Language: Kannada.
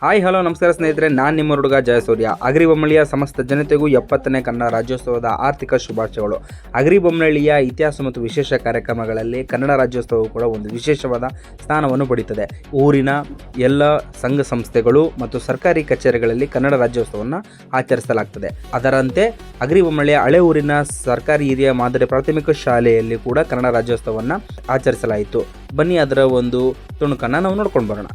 ಹಾಯ್, ಹಲೋ, ನಮಸ್ಕಾರ ಸ್ನೇಹಿತರೆ. ನಾನು ನಿಮ್ಮ ಹುಡುಗ ಜಯಸೂರ್ಯ. ಅಗ್ರಿಬೊಮ್ಮಳಿಯ ಸಮಸ್ತ ಜನತೆಗೂ ಎಪ್ಪತ್ತನೇ ಕನ್ನಡ ರಾಜ್ಯೋತ್ಸವದ ಆರ್ಥಿಕ ಶುಭಾಶಯಗಳು. ಅಗ್ರಿಬೊಮ್ಮಳಿಯ ಇತಿಹಾಸ ಮತ್ತು ವಿಶೇಷ ಕಾರ್ಯಕ್ರಮಗಳಲ್ಲಿ ಕನ್ನಡ ರಾಜ್ಯೋತ್ಸವವು ಕೂಡ ಒಂದು ವಿಶೇಷವಾದ ಸ್ಥಾನವನ್ನು ಪಡೀತದೆ ಊರಿನ ಎಲ್ಲ ಸಂಘ ಸಂಸ್ಥೆಗಳು ಮತ್ತು ಸರ್ಕಾರಿ ಕಚೇರಿಗಳಲ್ಲಿ ಕನ್ನಡ ರಾಜ್ಯೋತ್ಸವವನ್ನು ಆಚರಿಸಲಾಗ್ತದೆ. ಅದರಂತೆ ಅಗ್ರಿಬೊಮ್ಮಳಿಯ ಹಳೆ ಊರಿನ ಸರ್ಕಾರಿ ಹಿರಿಯ ಮಾದರಿ ಪ್ರಾಥಮಿಕ ಶಾಲೆಯಲ್ಲಿ ಕೂಡ ಕನ್ನಡ ರಾಜ್ಯೋತ್ಸವವನ್ನು ಆಚರಿಸಲಾಯಿತು. ಬನ್ನಿ ಅದರ ಒಂದು ತುಣುಕನ್ನು ನಾವು ನೋಡ್ಕೊಂಡು ಬರೋಣ.